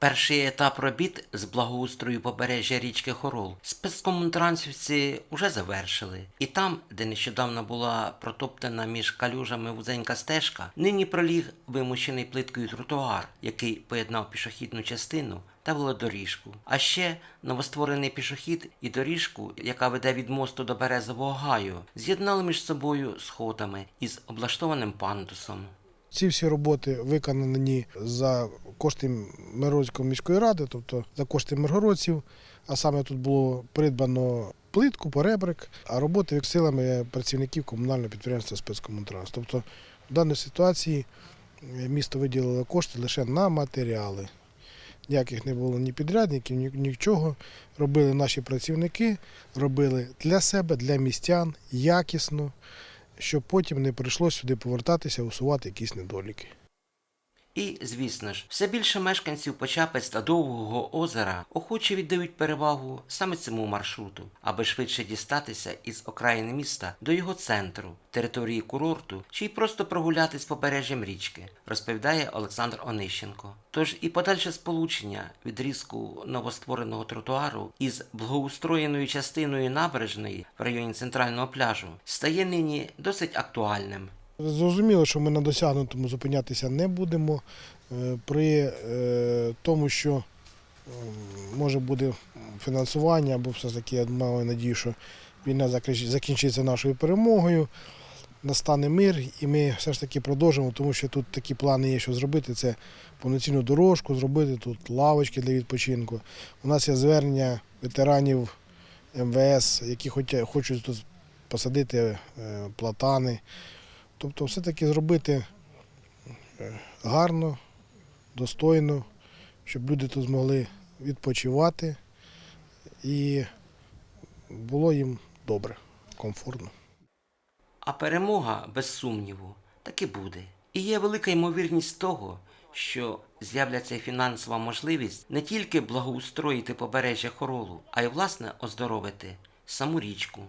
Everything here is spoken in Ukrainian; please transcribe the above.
Перший етап робіт з благоустрою побережжя річки Хорол спецкомунтрансівці вже завершили. І там, де нещодавно була протоптана між калюжами вузенька стежка, нині проліг вимощений плиткою тротуар, який поєднав пішохідну частину та велодоріжку. А ще новостворений пішохід і доріжку, яка веде від мосту до Березового гаю, з'єднали між собою сходами із облаштованим пандусом. Ці всі роботи виконані за кошти Миргородської міської ради, тобто за кошти миргородців. А саме тут було придбано плитку, поребрик, а роботи силами працівників комунального підприємства спецкомунтранс. Тобто в даній ситуації місто виділило кошти лише на матеріали. Ніяких не було ні підрядників, ні, нічого. Робили наші працівники, робили для себе, для містян, якісно, щоб потім не прийшлося сюди повертатися, усувати якісь недоліки. І, звісно ж, все більше мешканців Почапець та Довгого озера охоче віддають перевагу саме цьому маршруту, аби швидше дістатися із окраїни міста до його центру, території курорту чи й просто прогулятись побережжям річки, розповідає Олександр Онищенко. Тож і подальше сполучення відрізку новоствореного тротуару із благоустроєною частиною набережної в районі центрального пляжу стає нині досить актуальним. Зрозуміло, що ми на досягнутому зупинятися не будемо. Е, При е, тому, що може буде фінансування, або все ж таки я маю надію, що війна закінчиться нашою перемогою, настане мир, і ми все ж таки продовжимо, тому що тут такі плани є, що зробити це повноцінну дорожку, зробити тут лавочки для відпочинку. У нас є звернення ветеранів МВС, які хочуть тут посадити е, платани. Тобто все-таки зробити е, гарно, достойно, щоб люди тут змогли відпочивати і було їм добре, комфортно. А перемога, без сумніву, таки буде. І є велика ймовірність того, що з'являться фінансова можливість не тільки благоустроїти побережжя Хоролу, а й власне оздоровити саму річку.